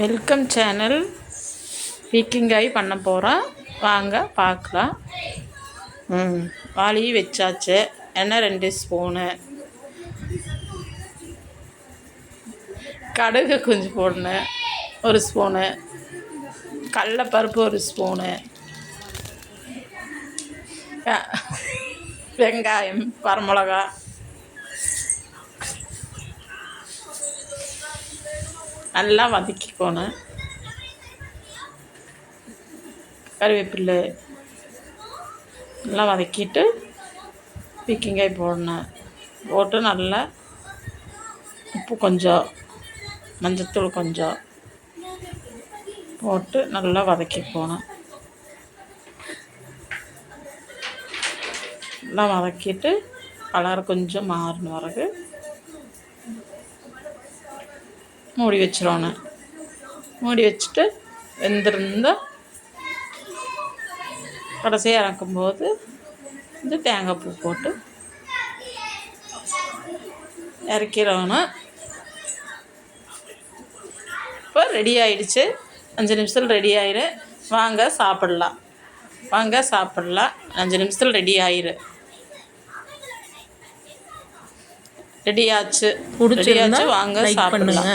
Welcome channel பீக்கிங்காய் பண்ண போகிறோம் வாங்க பார்க்கலாம். ம் வாளி வச்சாச்சு. எண்ணெய் ரெண்டு ஸ்பூனு கடுகு கொஞ்சம் போடணும் ஒரு ஸ்பூனு கடலப்பருப்பு ஒரு ஸ்பூனு வெங்காயம் வரமிளகா நல்லா வதக்கிக்கணும் கருவேப்பிலை நல்லா வதக்கிட்டு பீக்கிங்காய் போடணும். போட்டு நல்லா உப்பு கொஞ்சம் மஞ்சத்தூள் கொஞ்சம் போட்டு நல்லா வதக்கிக்கணும் நல்லா வதக்கிட்டு கலர் கொஞ்சம் மாறின பிறகு மூடி வச்சிடணும் மூடி வச்சுட்டு வெந்திருந்தா கடைசியாக இறக்கும்போது இந்த தேங்காய் பூ போட்டு இறக்கிடணும் இப்போ ரெடி ஆயிடுச்சு. அஞ்சு நிமிஷத்தில் ரெடி ஆயிரு. வாங்க சாப்பிட்லாம். வாங்க சாப்பிட்லாம். அஞ்சு நிமிஷத்தில் ரெடி ஆயிரு. ரெடி ஆச்சு. பிடிச்சிருந்தா வாங்க பண்ணுங்க.